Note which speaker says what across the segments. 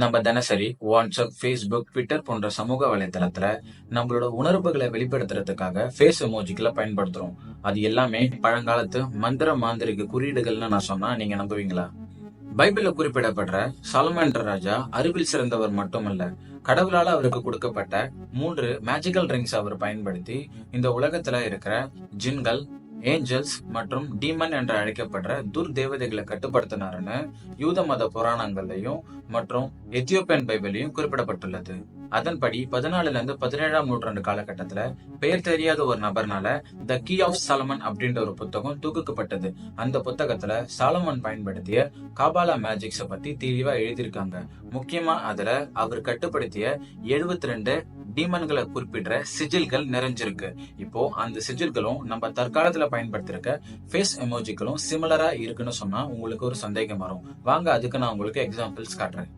Speaker 1: நம்ம தினசரி WhatsApp Facebook Twitter போன்ற சமூக வலைதளத்துல நம்மளோட உணர்வுகளை வெளிப்படுத்துறதுக்காக ஃபேஸ் எமோஜிக்கில் பயன்படுத்துறோம். அது எல்லாமே பழங்காலத்து மந்திர மாந்திரிக குறியீடுகள்னு நான் சொன்னா நீங்க நம்புவீங்களா? பைபிள்ல குறிப்பிடப்படுற சலமன்ற ராஜா அறிவில் சிறந்தவர் மட்டுமல்ல கடவுளால் அவருக்கு கொடுக்கப்பட்ட மூன்று மேஜிக்கல் ரிங்ஸ் அவர் பயன்படுத்தி இந்த உலகத்துல இருக்கிற ஜின்கள் ஏஞ்சல்ஸ் மற்றும் டீமன் என்று அழைக்கப்படுற துர் தேவதைகளை கட்டுப்படுத்தினாருன்னு யூத மத புராணங்கள்லயும் மற்றும் எத்தியோப்பியன் பைபிளையும் குறிப்பிடப்பட்டுள்ளது. அதன்படி பதினாலுல இருந்து பதினேழாம் நூற்றாண்டு காலகட்டத்துல பெயர் தெரியாத ஒரு நபர்னால த கீ ஆஃப் சாலமன் அப்படின்ற ஒரு புத்தகம் தூக்கப்பட்டது அந்த புத்தகத்துல சாலமன் பயன்படுத்திய காபாலா மேஜிக்ஸ பத்தி தெளிவா எழுதியிருக்காங்க. முக்கியமா அதுல அவர் கட்டுப்படுத்திய எழுபத்தி ரெண்டு டீமன்களை குறிப்பிடுற சிஜில்கள் நிறைஞ்சிருக்கு. இப்போ அந்த சிஜில்களும் நம்ம தற்காலத்துல பயன்படுத்திருக்க ஃபேஸ் எமோஜிக்களும் சிமிலரா இருக்குன்னு சொன்னா உங்களுக்கு ஒரு சந்தேகம் வரும். வாங்க அதுக்கு நான் உங்களுக்கு எக்ஸாம்பிள்ஸ் காட்டுறேன்.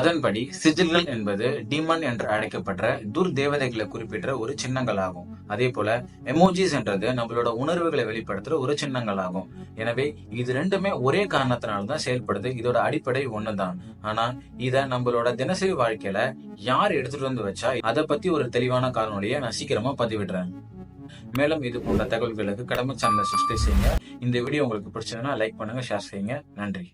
Speaker 1: அதன்படி சிஜில்கள் என்பது டிமன் என்று அழைக்கப்படுற துர் தேவதைகளை குறிப்பிட்ட ஒரு சின்னங்கள் ஆகும் அதே போல எமோஜிஸ் என்றது நம்மளோட உணர்வுகளை வெளிப்படுத்துற ஒரு சின்னங்கள் ஆகும் எனவே இது ரெண்டுமே ஒரே காரணத்தினால தான் செயல்படுது. இதோட அடிப்படை ஒண்ணுதான். ஆனா இத நம்மளோட தினசரி வாழ்க்கையில யார் எடுத்துட்டு வந்து வச்சா அதை பத்தி ஒரு தெளிவான காரணொலியை நான் சீக்கிரமா பதிவிடுறேன். மேலும் இது போன்ற தகவல்களுக்கு கடமை சேனலை சப்ஸ்கிரைப் செய்யுங்க. இந்த வீடியோ உங்களுக்கு பிடிச்சதுன்னா லைக் பண்ணுங்க ஷேர் செய்யுங்க. நன்றி.